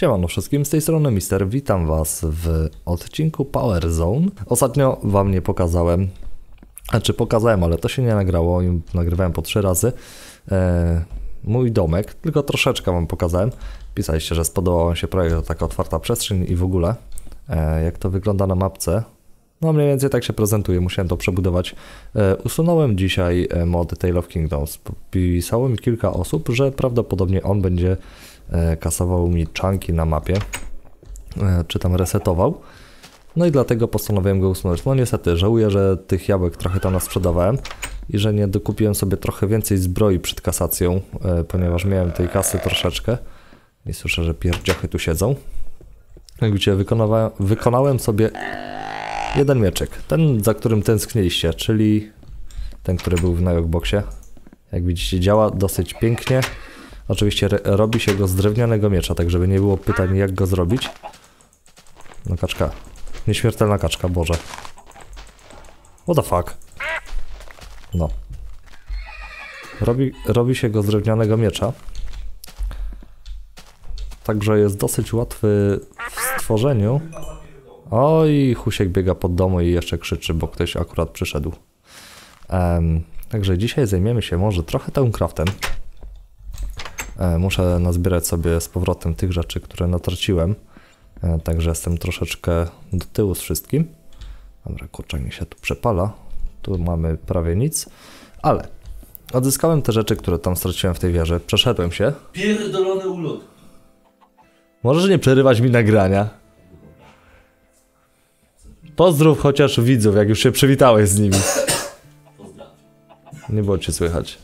Siemano wszystkim, z tej strony Mister, witam was w odcinku Power Zone. Ostatnio wam nie pokazałem, znaczy pokazałem, ale to się nie nagrało i nagrywałem po trzy razy. E, mój domek, tylko troszeczkę wam pokazałem. Pisaliście, że spodobał się projekt, taka otwarta przestrzeń i w ogóle. E, jak to wygląda na mapce, no mniej więcej tak się prezentuje, musiałem to przebudować. E, usunąłem dzisiaj e, mod Tale of Kingdoms. Pisało mi kilka osób, że prawdopodobnie on będzie kasował mi czanki na mapie, e, czy tam resetował. No i dlatego postanowiłem go usunąć. No niestety, żałuję, że tych jabłek trochę tam sprzedawałem i że nie dokupiłem sobie trochę więcej zbroi przed kasacją, e, ponieważ miałem tej kasy troszeczkę. I słyszę, że pierdziochy tu siedzą. Jak widzicie, wykonałem, wykonałem sobie jeden mieczek. Ten, za którym tęskniliście, czyli ten, który był w Nojokboxie. Jak widzicie, działa dosyć pięknie. Oczywiście robi się go z drewnianego miecza, tak żeby nie było pytań, jak go zrobić. No kaczka. Nieśmiertelna kaczka, Boże. What the fuck? No. Robi, robi się go z drewnianego miecza. Także jest dosyć łatwy w stworzeniu. Oj, Husiek biega pod domu i jeszcze krzyczy, bo ktoś akurat przyszedł. Em, także dzisiaj zajmiemy się może trochę Towncraftem. E, muszę nazbierać sobie z powrotem tych rzeczy, które natraciłem. E, także jestem troszeczkę do tyłu z wszystkim. Dobra, kurczak się tu przepala. Tu mamy prawie nic. Ale odzyskałem te rzeczy, które tam straciłem w tej wieży. Przeszedłem się. Pierdolony ulot. Możesz nie przerywać mi nagrania. Pozdrów chociaż widzów, jak już się przywitałeś z nimi. Nie było cię słychać.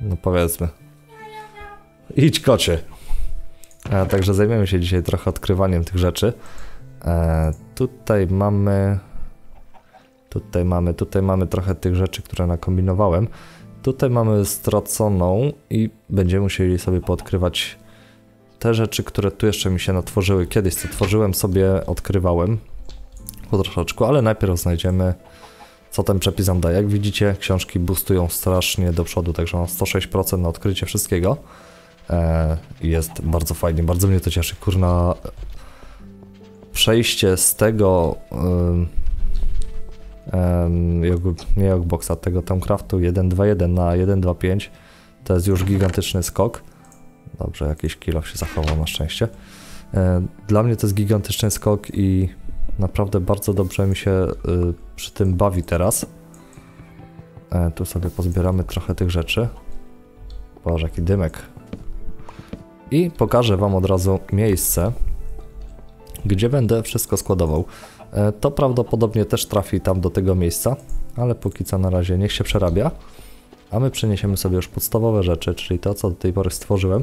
No powiedzmy. Idź kocie. A, także zajmiemy się dzisiaj trochę odkrywaniem tych rzeczy. E, tutaj mamy... Tutaj mamy, tutaj mamy trochę tych rzeczy, które nakombinowałem. Tutaj mamy straconą i będziemy musieli sobie poodkrywać te rzeczy, które tu jeszcze mi się natworzyły. Kiedyś co tworzyłem sobie, odkrywałem po troszeczku, ale najpierw znajdziemy co ten przepis nam daje. Jak widzicie, książki boostują strasznie do przodu, także mam 106% na odkrycie wszystkiego. E, jest bardzo fajnie, bardzo mnie to cieszy. Kurna, przejście z tego nie Jogboxa, tego Towncraftu 1.2.1 na 1.2.5 to jest już gigantyczny skok. Dobrze, jakiś kilo się zachował na szczęście. E, Dla mnie to jest gigantyczny skok i naprawdę bardzo dobrze mi się y, przy tym bawi teraz. E, Tu sobie pozbieramy trochę tych rzeczy. Boże, jaki dymek. I pokażę Wam od razu miejsce, gdzie będę wszystko składował. E, To prawdopodobnie też trafi tam do tego miejsca, ale póki co na razie niech się przerabia. A my przeniesiemy sobie już podstawowe rzeczy, czyli to, co do tej pory stworzyłem.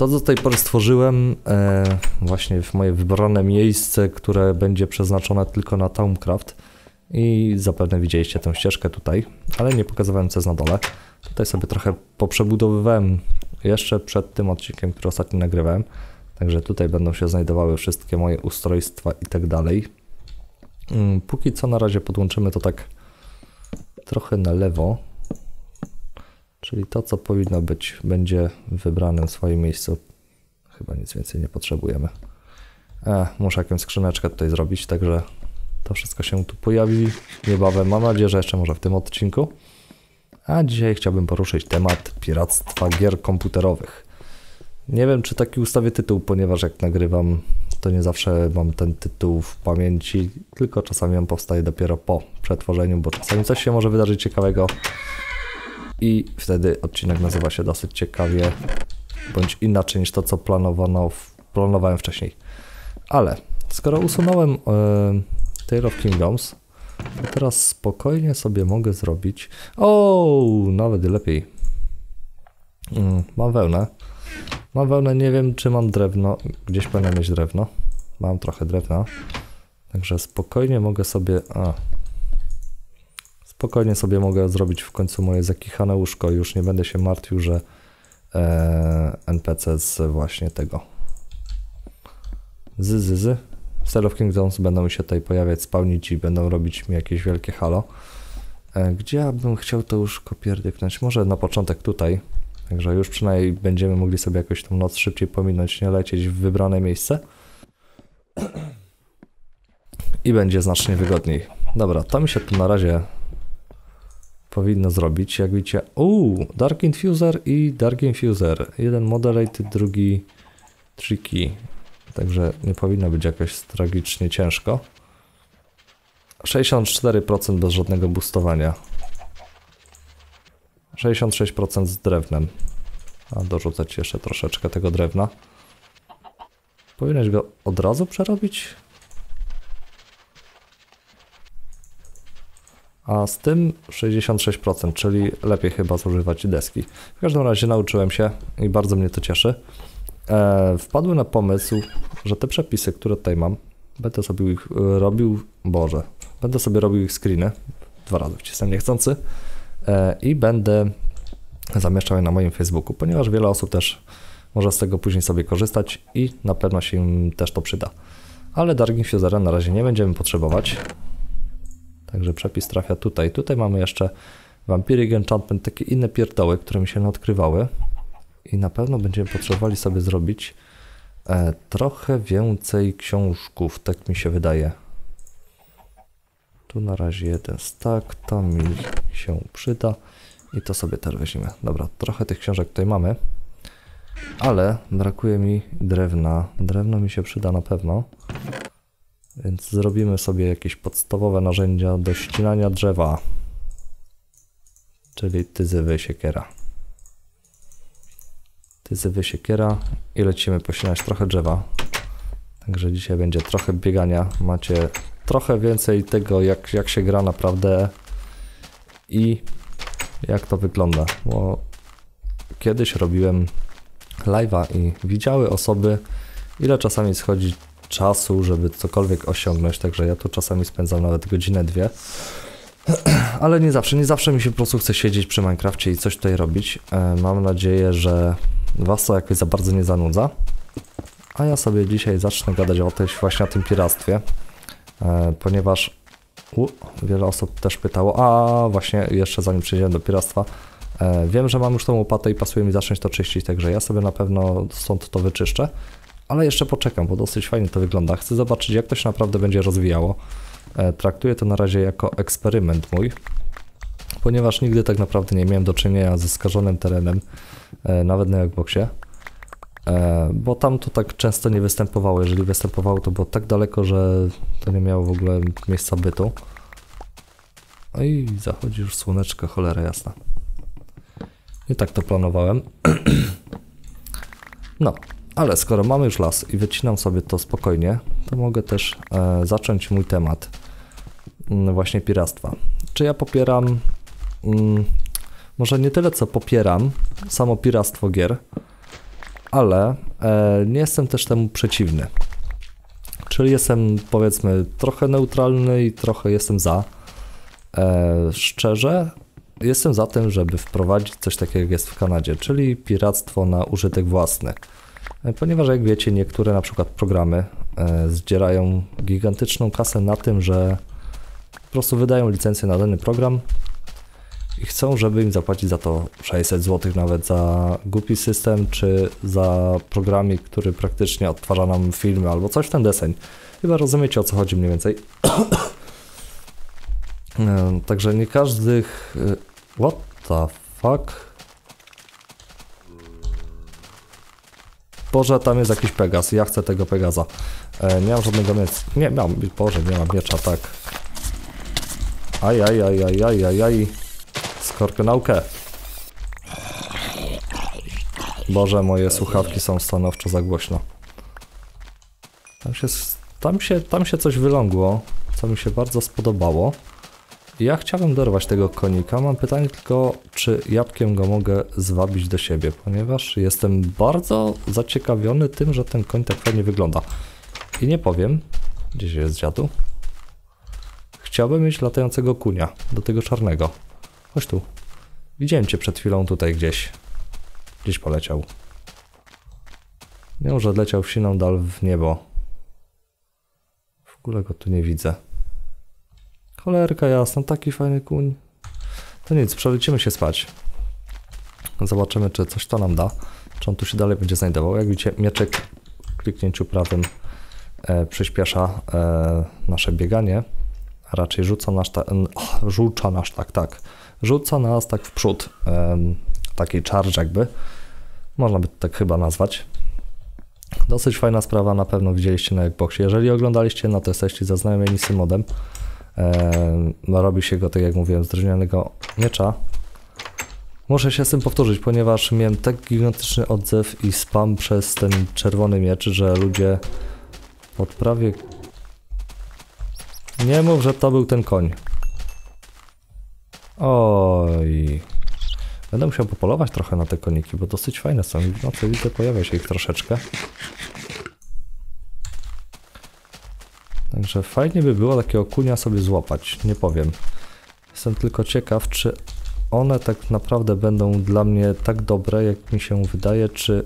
To, co do tej pory stworzyłem, e, właśnie w moje wybrane miejsce, które będzie przeznaczone tylko na Towncraft. I zapewne widzieliście tę ścieżkę tutaj, ale nie pokazywałem co jest na dole. Tutaj sobie trochę poprzebudowywałem jeszcze przed tym odcinkiem, który ostatnio nagrywałem. Także tutaj będą się znajdowały wszystkie moje ustrojstwa i tak dalej. Mm, Póki co na razie podłączymy to tak trochę na lewo. Czyli to, co powinno być, będzie wybrane w swoim miejscu. Chyba nic więcej nie potrzebujemy. E, muszę jakąś skrzyneczkę tutaj zrobić, także to wszystko się tu pojawi niebawem. Mam nadzieję, że jeszcze może w tym odcinku. A dzisiaj chciałbym poruszyć temat piractwa gier komputerowych. Nie wiem, czy taki ustawię tytuł, ponieważ jak nagrywam, to nie zawsze mam ten tytuł w pamięci, tylko czasami on powstaje dopiero po przetworzeniu, bo czasami coś się może wydarzyć ciekawego i wtedy odcinek nazywa się dosyć ciekawie, bądź inaczej niż to, co planowano, planowałem wcześniej. Ale skoro usunąłem e, Tale of Kingdoms, to teraz spokojnie sobie mogę zrobić. O, nawet lepiej. Mm, mam wełnę. Mam wełnę, nie wiem czy mam drewno. Gdzieś powinien mieć drewno. Mam trochę drewna. Także spokojnie mogę sobie. A. Spokojnie sobie mogę zrobić w końcu moje zakichane łóżko. Już nie będę się martwił, że e, NPC z właśnie tego. Z, z, z. Cell of Kingdoms będą mi się tutaj pojawiać, spełnić i będą robić mi jakieś wielkie halo. E, Gdzie ja bym chciał to łóżko pierdyknąć? Może na początek tutaj. Także już przynajmniej będziemy mogli sobie jakoś tą noc szybciej pominąć, nie lecieć w wybrane miejsce. I będzie znacznie wygodniej. Dobra, to mi się tu na razie powinno zrobić. Jak widzicie, uuu, Dark Infuser i Dark Infuser. Jeden moderated, drugi tricky. Także nie powinno być jakoś tragicznie ciężko. 64% bez żadnego boostowania. 66% z drewnem. A dorzucać jeszcze troszeczkę tego drewna. Powinieneś go od razu przerobić? A z tym 66%, czyli lepiej chyba zużywać deski. W każdym razie nauczyłem się i bardzo mnie to cieszy. E, wpadłem na pomysł, że te przepisy, które tutaj mam, będę sobie ich e, robił, Boże, będę sobie robił ich screeny, dwa razy wcisnę niechcący e, i będę zamieszczał je na moim Facebooku, ponieważ wiele osób też może z tego później sobie korzystać i na pewno się im też to przyda. Ale Dargin Fusera na razie nie będziemy potrzebować. Także przepis trafia tutaj. Tutaj mamy jeszcze Vampiric Enchantment, takie inne pierdoły, które mi się odkrywały. I na pewno będziemy potrzebowali sobie zrobić e, trochę więcej książków, tak mi się wydaje. Tu na razie jeden stack, to mi się przyda. I to sobie też weźmiemy. Dobra, trochę tych książek tutaj mamy. Ale brakuje mi drewna. Drewno mi się przyda na pewno. Więc zrobimy sobie jakieś podstawowe narzędzia do ścinania drzewa. Czyli tyzywy siekiera. Tyzywy siekiera i lecimy pościnać trochę drzewa. Także dzisiaj będzie trochę biegania. Macie trochę więcej tego, jak, jak się gra naprawdę i jak to wygląda. Bo kiedyś robiłem live'a i widziały osoby, ile czasami schodzi czasu, żeby cokolwiek osiągnąć, także ja tu czasami spędzam nawet godzinę, dwie. Ale nie zawsze, nie zawsze mi się po prostu chce siedzieć przy Minecrafcie i coś tutaj robić. E, mam nadzieję, że Was to jakoś za bardzo nie zanudza. A ja sobie dzisiaj zacznę gadać o też właśnie o tym piractwie, e, ponieważ u, wiele osób też pytało, a właśnie jeszcze zanim przejdziemy do piractwa, e, wiem, że mam już tą łopatę i pasuje mi zacząć to czyścić, także ja sobie na pewno stąd to wyczyszczę ale jeszcze poczekam, bo dosyć fajnie to wygląda. Chcę zobaczyć, jak to się naprawdę będzie rozwijało. E, traktuję to na razie jako eksperyment mój, ponieważ nigdy tak naprawdę nie miałem do czynienia ze skażonym terenem, e, nawet na Jackboxie, e, bo tam to tak często nie występowało. Jeżeli występowało, to było tak daleko, że to nie miało w ogóle miejsca bytu. No i zachodzi już słoneczko, cholera jasna. Nie tak to planowałem. no, ale skoro mamy już las i wycinam sobie to spokojnie, to mogę też e, zacząć mój temat mm, właśnie piractwa. Czy ja popieram, mm, może nie tyle co popieram samo piractwo gier, ale e, nie jestem też temu przeciwny. Czyli jestem powiedzmy trochę neutralny i trochę jestem za. E, szczerze, jestem za tym, żeby wprowadzić coś takiego jak jest w Kanadzie, czyli piractwo na użytek własny. E, ponieważ jak wiecie, niektóre na przykład programy e, zdzierają gigantyczną kasę na tym, że po prostu wydają licencję na dany program i chcą, żeby im zapłacić za to 600 zł nawet za głupi system, czy za programik, który praktycznie odtwarza nam filmy albo coś w ten deseń. Chyba rozumiecie o co chodzi mniej więcej. E, także nie każdy... What the fuck? Boże, tam jest jakiś Pegas, ja chcę tego Pegasa. E, nie mam żadnego miecza. Nie mam, Boże, nie mam miecza, tak. Aj, aj, aj, aj, aj, aj, aj. naukę. Boże, moje słuchawki są stanowczo za głośno. Tam się, tam się, tam się coś wylągło, co mi się bardzo spodobało. Ja chciałbym dorwać tego konika. Mam pytanie tylko, czy jabłkiem go mogę zwabić do siebie, ponieważ jestem bardzo zaciekawiony tym, że ten koń tak fajnie wygląda. I nie powiem, gdzieś jest dziadu. Chciałbym mieć latającego kunia, do tego czarnego. Chodź tu. Widziałem cię przed chwilą tutaj gdzieś. Gdzieś poleciał. Nie może odleciał w siną dal w niebo. W ogóle go tu nie widzę. Cholerka jasna, taki fajny kuń. To nic, przelecimy się spać. Zobaczymy, czy coś to nam da. Czy on tu się dalej będzie znajdował. Jak widzicie, mieczek w kliknięciu prawym e, przyspiesza e, nasze bieganie. A raczej rzuca nas, ta, oh, rzuca nas tak, tak. Rzuca nas tak w przód. E, taki charge jakby. Można by to tak chyba nazwać. Dosyć fajna sprawa, na pewno widzieliście na Xboxie. Jeżeli oglądaliście, no to jesteście zaznajomieni z tym modem. E, robi się go, tak jak mówiłem, z drewnianego miecza. Muszę się z tym powtórzyć, ponieważ miałem tak gigantyczny odzew i spam przez ten czerwony miecz, że ludzie od prawie... Nie mów, że to był ten koń. Oj. Będę musiał popolować trochę na te koniki, bo dosyć fajne są. No co widzę, pojawia się ich troszeczkę. Także fajnie by było takiego kunia sobie złapać, nie powiem. Jestem tylko ciekaw, czy one tak naprawdę będą dla mnie tak dobre, jak mi się wydaje, czy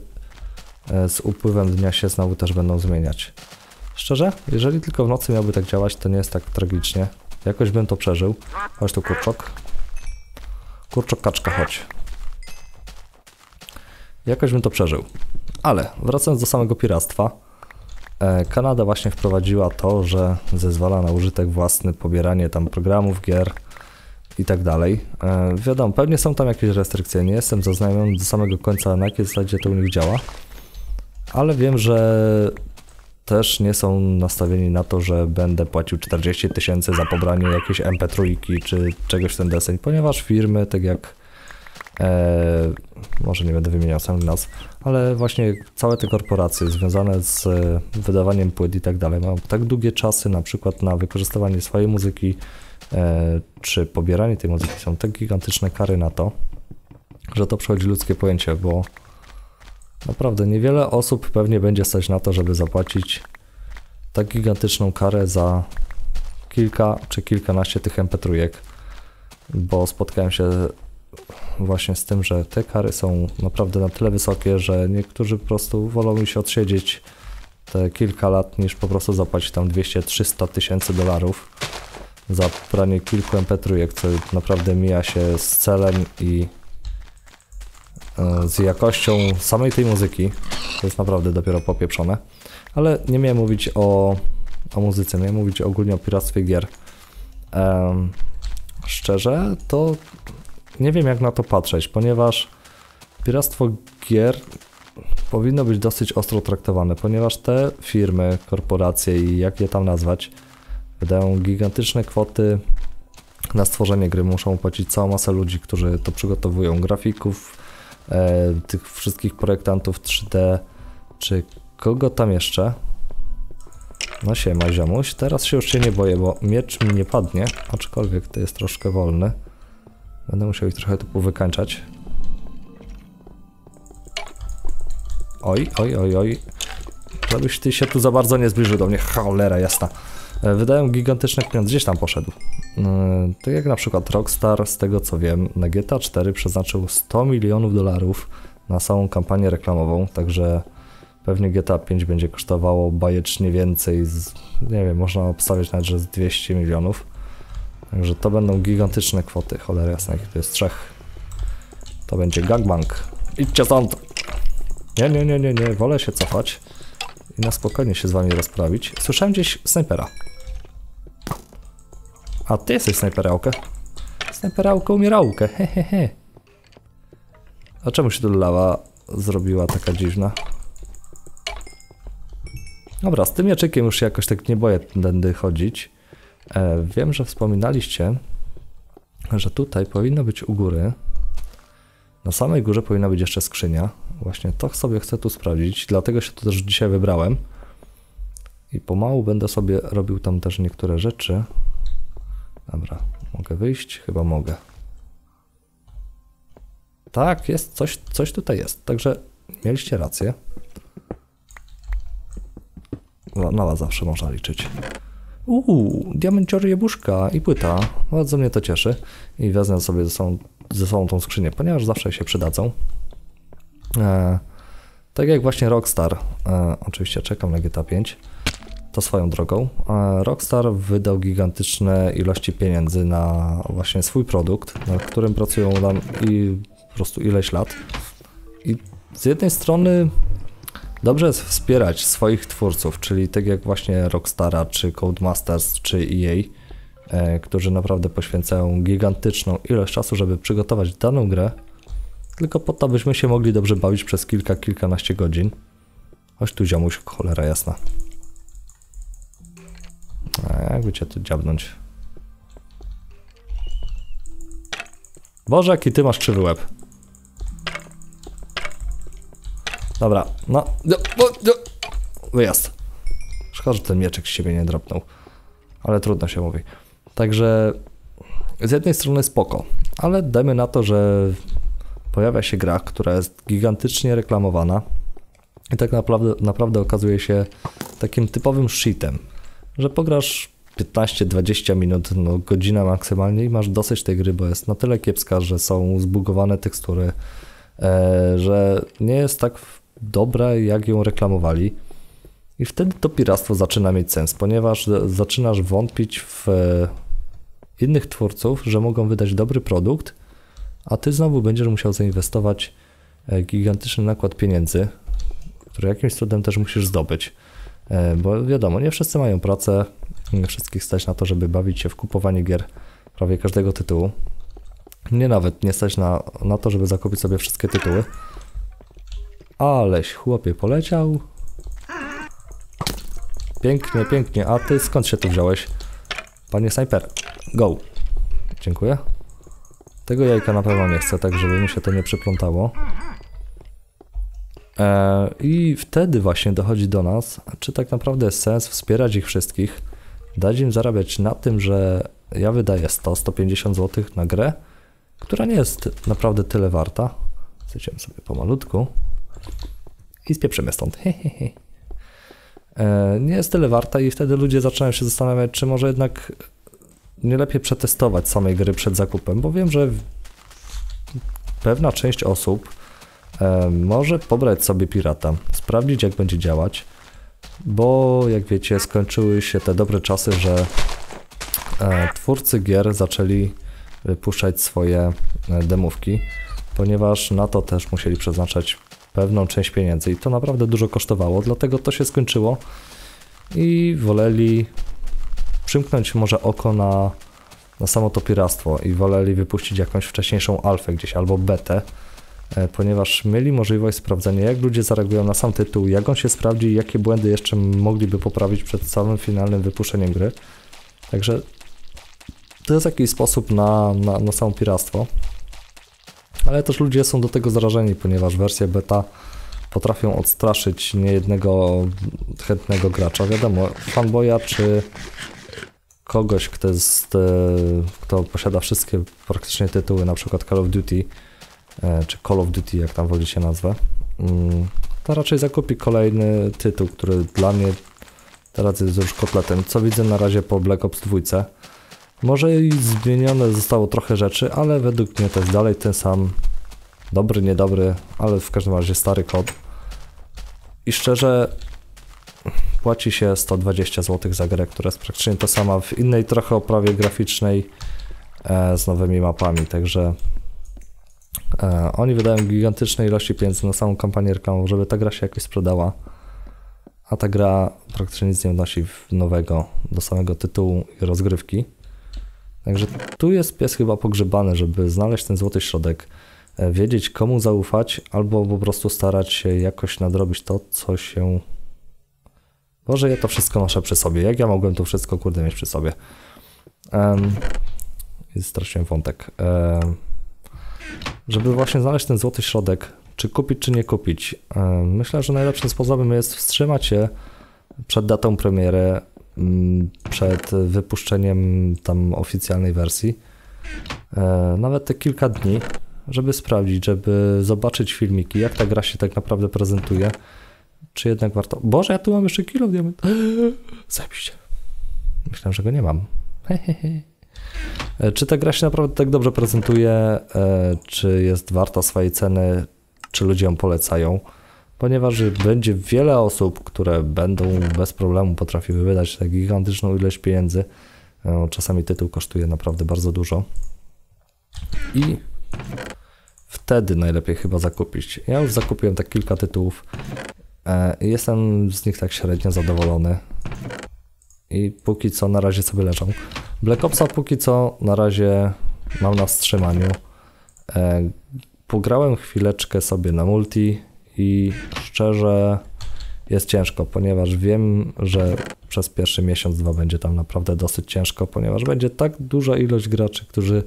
e, z upływem dnia się znowu też będą zmieniać. Szczerze, jeżeli tylko w nocy miałby tak działać, to nie jest tak tragicznie. Jakoś bym to przeżył. Chodź tu kurczok. Kurczok kaczka, chodź. Jakoś bym to przeżył. Ale wracając do samego piractwa, Kanada właśnie wprowadziła to, że zezwala na użytek własny, pobieranie tam programów, gier i tak dalej. E, wiadomo, pewnie są tam jakieś restrykcje, nie jestem zaznajomiony do samego końca na jakiej zasadzie to u nich działa, ale wiem, że też nie są nastawieni na to, że będę płacił 40 tysięcy za pobranie jakiejś MP3 czy czegoś w ten deseń, ponieważ firmy, tak jak e, może nie będę wymieniał samych nazw, ale właśnie całe te korporacje związane z wydawaniem płyt i tak dalej mają tak długie czasy na przykład na wykorzystywanie swojej muzyki e, czy pobieranie tej muzyki, są tak gigantyczne kary na to, że to przechodzi ludzkie pojęcie, bo Naprawdę niewiele osób pewnie będzie stać na to, żeby zapłacić tak gigantyczną karę za kilka czy kilkanaście tych MP3, bo spotkałem się właśnie z tym, że te kary są naprawdę na tyle wysokie, że niektórzy po prostu wolą się odsiedzieć te kilka lat niż po prostu zapłacić tam 200-300 tysięcy dolarów za branie kilku MP3, co naprawdę mija się z celem i E, z jakością samej tej muzyki. To jest naprawdę dopiero popieprzone. Ale nie miałem mówić o, o muzyce, miałem mówić ogólnie o piractwie gier. Um, szczerze, to nie wiem jak na to patrzeć, ponieważ piractwo gier powinno być dosyć ostro traktowane, ponieważ te firmy, korporacje i jak je tam nazwać, wydają gigantyczne kwoty na stworzenie gry. Muszą płacić całą masę ludzi, którzy to przygotowują, grafików, e, tych wszystkich projektantów 3D, czy kogo tam jeszcze? No siema ziomuś, teraz się już się nie boję, bo miecz mi nie padnie, aczkolwiek to jest troszkę wolny. Będę musiał ich trochę tu powykańczać. Oj, oj, oj, oj. Żebyś ty się tu za bardzo nie zbliżył do mnie, cholera jasna. E, wydają gigantyczne pieniądze, gdzieś tam poszedł. Tak jak na przykład Rockstar, z tego co wiem, na GTA 4 przeznaczył 100 milionów dolarów na samą kampanię reklamową, także pewnie GTA 5 będzie kosztowało bajecznie więcej, z, nie wiem, można obstawiać nawet, że z 200 milionów. Także to będą gigantyczne kwoty, cholera jasna, to jest trzech. To będzie gangbang. Idźcie stąd! Nie, nie, nie, nie, nie, wolę się cofać i na spokojnie się z wami rozprawić. Słyszałem gdzieś snajpera. A ty jesteś snajperałkę. Snajperałkę umierałkę, hehehe. He, he. A czemu się tu lawa zrobiła taka dziwna? Dobra, z tym jaczykiem już jakoś tak nie boję tędy chodzić. E, wiem, że wspominaliście, że tutaj powinno być u góry. Na samej górze powinna być jeszcze skrzynia. Właśnie to sobie chcę tu sprawdzić, dlatego się tu też dzisiaj wybrałem. I pomału będę sobie robił tam też niektóre rzeczy. Dobra, mogę wyjść? Chyba mogę. Tak, jest, coś, coś tutaj jest. Także mieliście rację. Na was zawsze można liczyć. Uuu, diamenciory jabłuszka i płyta. Bardzo mnie to cieszy. I wezmę sobie ze sobą, ze sobą tą skrzynię, ponieważ zawsze się przydadzą. E, tak jak właśnie Rockstar, e, oczywiście czekam na GTA 5, to swoją drogą. E, Rockstar wydał gigantyczne ilości pieniędzy na właśnie swój produkt, nad którym pracują nam i po prostu ileś lat. I z jednej strony dobrze jest wspierać swoich twórców, czyli tak jak właśnie Rockstara, czy Codemasters, czy EA, e, którzy naprawdę poświęcają gigantyczną ilość czasu, żeby przygotować daną grę, tylko po to, byśmy się mogli dobrze bawić przez kilka, kilkanaście godzin. Chodź tu ziomuś, cholera jasna. A jakby cię tu dziabnąć. Boże, jaki ty masz krzywy łeb. Dobra, no. no, no, no. Wyjazd. Szkoda, że ten mieczek z siebie nie drapnął. Ale trudno się mówi. Także z jednej strony spoko, ale dajmy na to, że pojawia się gra, która jest gigantycznie reklamowana i tak naprawdę, naprawdę okazuje się takim typowym shitem, że pograsz 15-20 minut, no godzina maksymalnie i masz dosyć tej gry, bo jest na tyle kiepska, że są zbugowane tekstury, e, że nie jest tak dobra, jak ją reklamowali. I wtedy to piractwo zaczyna mieć sens, ponieważ zaczynasz wątpić w e, innych twórców, że mogą wydać dobry produkt, a ty znowu będziesz musiał zainwestować e, gigantyczny nakład pieniędzy, który jakimś cudem też musisz zdobyć. E, bo wiadomo, nie wszyscy mają pracę, nie wszystkich stać na to, żeby bawić się w kupowanie gier prawie każdego tytułu. Nie nawet nie stać na, na to, żeby zakupić sobie wszystkie tytuły. Aleś chłopie poleciał. Pięknie, pięknie. A ty skąd się tu wziąłeś? Panie snajper, go. Dziękuję. Tego jajka na pewno nie chcę, tak żeby mi się to nie przyplątało. E, I wtedy właśnie dochodzi do nas, czy tak naprawdę jest sens wspierać ich wszystkich, dać im zarabiać na tym, że ja wydaję 100-150 zł na grę, która nie jest naprawdę tyle warta. Zjdziemy sobie pomalutku i spieprzymy stąd. E, nie jest tyle warta i wtedy ludzie zaczynają się zastanawiać, czy może jednak nie lepiej przetestować samej gry przed zakupem, bo wiem, że pewna część osób e, może pobrać sobie pirata, sprawdzić jak będzie działać, bo jak wiecie, skończyły się te dobre czasy, że e, twórcy gier zaczęli wypuszczać swoje demówki, ponieważ na to też musieli przeznaczać pewną część pieniędzy i to naprawdę dużo kosztowało, dlatego to się skończyło i woleli przymknąć może oko na, na samo to piractwo i woleli wypuścić jakąś wcześniejszą alfę gdzieś albo betę, e, ponieważ mieli możliwość sprawdzenia, jak ludzie zareagują na sam tytuł, jak on się sprawdzi jakie błędy jeszcze mogliby poprawić przed samym finalnym wypuszczeniem gry. Także to jest jakiś sposób na, na, na samo piractwo. Ale też ludzie są do tego zarażeni, ponieważ wersje beta potrafią odstraszyć niejednego chętnego gracza. Wiadomo, fanboya czy kogoś, kto, jest, e, kto posiada wszystkie praktycznie tytuły, na przykład Call of Duty, e, czy Call of Duty, jak tam wolicie nazwę, mm, to raczej zakupi kolejny tytuł, który dla mnie teraz jest już kotletem. Co widzę na razie po Black Ops 2. Może i zmienione zostało trochę rzeczy, ale według mnie to jest dalej ten sam dobry, niedobry, ale w każdym razie stary kod. I szczerze, płaci się 120 zł za grę, która jest praktycznie to sama w innej trochę oprawie graficznej e, z nowymi mapami, także e, oni wydają gigantyczne ilości pieniędzy na samą kampanię reklamową, żeby ta gra się jakoś sprzedała, a ta gra praktycznie nic nie wnosi nowego do samego tytułu i rozgrywki. Także tu jest pies chyba pogrzebany, żeby znaleźć ten złoty środek, e, wiedzieć komu zaufać, albo po prostu starać się jakoś nadrobić to, co się Boże, ja to wszystko noszę przy sobie. Jak ja mogłem to wszystko, kurde, mieć przy sobie? Um, straciłem wątek. Um, żeby właśnie znaleźć ten złoty środek, czy kupić, czy nie kupić. Um, myślę, że najlepszym sposobem jest wstrzymać się przed datą premiery, przed wypuszczeniem tam oficjalnej wersji. Um, nawet te kilka dni, żeby sprawdzić, żeby zobaczyć filmiki, jak ta gra się tak naprawdę prezentuje czy jednak warto? Boże, ja tu mam jeszcze kilo diament. Zajebiście. Myślałem, że go nie mam. E, czy ta gra się naprawdę tak dobrze prezentuje? E, czy jest warta swojej ceny? Czy ludzie ją polecają? Ponieważ będzie wiele osób, które będą bez problemu potrafiły wydać tak gigantyczną ilość pieniędzy. Czasami tytuł kosztuje naprawdę bardzo dużo. I wtedy najlepiej chyba zakupić. Ja już zakupiłem tak kilka tytułów e, i jestem z nich tak średnio zadowolony. I póki co na razie sobie leżą. Black Opsa póki co na razie mam na wstrzymaniu. E, pograłem chwileczkę sobie na multi i szczerze jest ciężko, ponieważ wiem, że przez pierwszy miesiąc, dwa będzie tam naprawdę dosyć ciężko, ponieważ będzie tak duża ilość graczy, którzy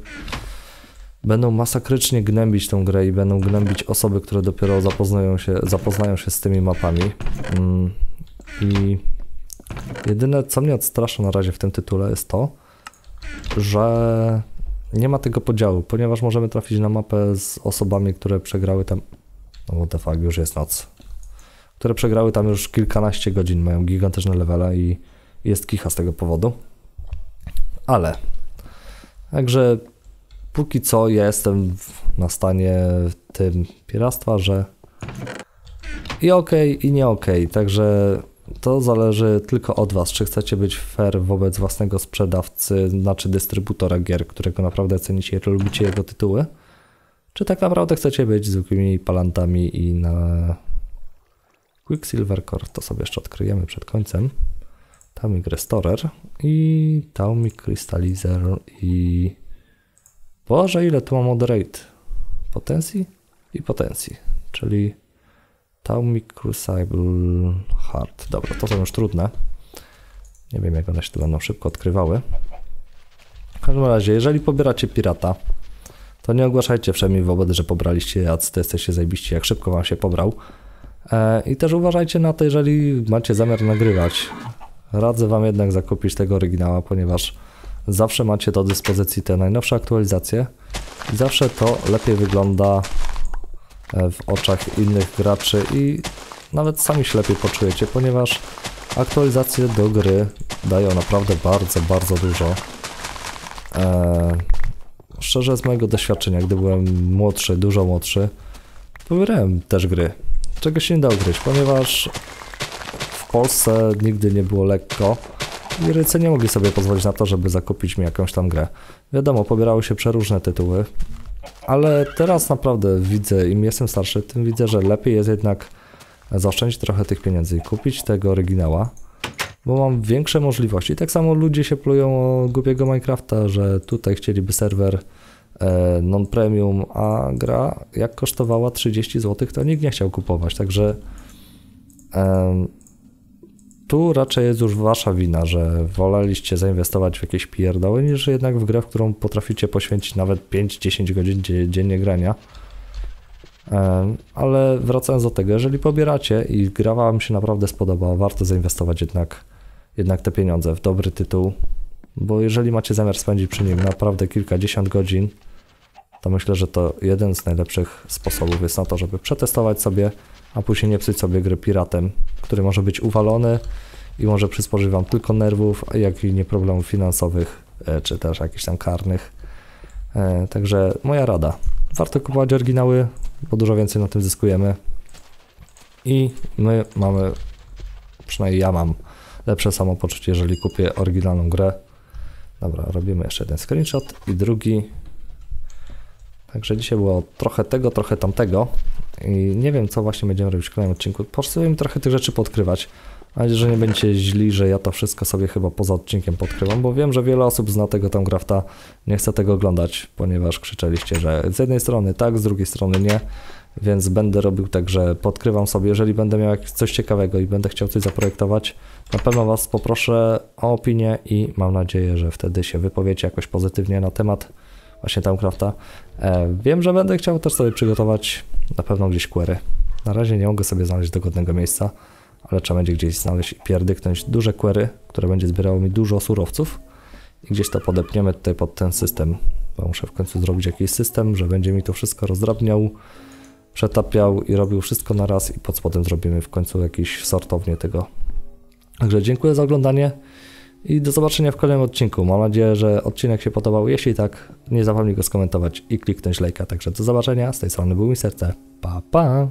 będą masakrycznie gnębić tą grę i będą gnębić osoby, które dopiero zapoznają się, zapoznają się z tymi mapami. Mm, I jedyne, co mnie odstrasza na razie w tym tytule jest to, że nie ma tego podziału, ponieważ możemy trafić na mapę z osobami, które przegrały tam. No what the fuck, już jest noc. Które przegrały tam już kilkanaście godzin, mają gigantyczne levele i jest kicha z tego powodu. Ale. Także póki co jestem na stanie tym piractwa, że i okej, i nie okej. Także to zależy tylko od Was, czy chcecie być fair wobec własnego sprzedawcy, znaczy dystrybutora gier, którego naprawdę cenicie i lubicie jego tytuły, czy tak naprawdę chcecie być zwykłymi palantami i na Quicksilver Core, to sobie jeszcze odkryjemy przed końcem. Taumic Restorer i Taumic Crystallizer i... Boże, ile tu mam moderate? Potencji i potencji, czyli Taumic Crucible Heart. Dobra, to są już trudne. Nie wiem, jak one się tu będą szybko odkrywały. W każdym razie, jeżeli pobieracie pirata, to nie ogłaszajcie wszemi wobec, że pobraliście jac, to jesteście zajebiści, jak szybko wam się pobrał. E, I też uważajcie na to, jeżeli macie zamiar nagrywać. Radzę wam jednak zakupić tego oryginała, ponieważ zawsze macie do dyspozycji te najnowsze aktualizacje i zawsze to lepiej wygląda e, w oczach innych graczy i nawet sami się lepiej poczujecie, ponieważ aktualizacje do gry dają naprawdę bardzo, bardzo dużo. Szczerze z mojego doświadczenia, gdy byłem młodszy, dużo młodszy, pobierałem też gry. Czego się nie dało gryźć, ponieważ w Polsce nigdy nie było lekko i rycy nie mogli sobie pozwolić na to, żeby zakupić mi jakąś tam grę. Wiadomo, pobierały się przeróżne tytuły, ale teraz naprawdę widzę, im jestem starszy, tym widzę, że lepiej jest jednak zaoszczędzić trochę tych pieniędzy i kupić tego oryginała, bo mam większe możliwości. Tak samo ludzie się plują o głupiego Minecrafta, że tutaj chcieliby serwer e, non-premium, a gra jak kosztowała 30 zł, to nikt nie chciał kupować, także tu raczej jest już wasza wina, że woleliście zainwestować w jakieś pierdoły, niż jednak w grę, w którą potraficie poświęcić nawet 5-10 godzin dzie- dziennie grania. Ale wracając do tego, jeżeli pobieracie i gra wam się naprawdę spodoba, warto zainwestować jednak, jednak te pieniądze w dobry tytuł, bo jeżeli macie zamiar spędzić przy nim naprawdę kilkadziesiąt godzin, to myślę, że to jeden z najlepszych sposobów jest na to, żeby przetestować sobie, a później nie psuć sobie gry piratem, który może być uwalony i może przysporzyć wam tylko nerwów, jak i nie problemów finansowych, e, czy też jakichś tam karnych. E, Także moja rada. Warto kupować oryginały, bo dużo więcej na tym zyskujemy. I my mamy, przynajmniej ja mam lepsze samopoczucie, jeżeli kupię oryginalną grę. Dobra, robimy jeszcze jeden screenshot i drugi. Także dzisiaj było trochę tego, trochę tamtego. I nie wiem, co właśnie będziemy robić w kolejnym odcinku. Potrzebujemy trochę tych rzeczy podkrywać. Mam nadzieję, że nie będziecie źli, że ja to wszystko sobie chyba poza odcinkiem podkrywam, bo wiem, że wiele osób zna tego tam Grafta, nie chce tego oglądać, ponieważ krzyczeliście, że z jednej strony tak, z drugiej strony nie, więc będę robił tak, że podkrywam sobie, jeżeli będę miał coś ciekawego i będę chciał coś zaprojektować, na pewno Was poproszę o opinię i mam nadzieję, że wtedy się wypowiecie jakoś pozytywnie na temat właśnie Timecrafta. E, wiem, że będę chciał też sobie przygotować na pewno gdzieś query. Na razie nie mogę sobie znaleźć dogodnego miejsca, ale trzeba będzie gdzieś znaleźć i pierdyknąć duże query, które będzie zbierało mi dużo surowców i gdzieś to podepniemy tutaj pod ten system, bo muszę w końcu zrobić jakiś system, że będzie mi to wszystko rozdrabniał, przetapiał i robił wszystko na raz i pod spodem zrobimy w końcu jakieś sortownię tego. Także dziękuję za oglądanie i do zobaczenia w kolejnym odcinku. Mam nadzieję, że odcinek się podobał. Jeśli tak, nie zapomnij go skomentować i kliknąć lajka. Także do zobaczenia. Z tej strony był mi serce. Pa, pa!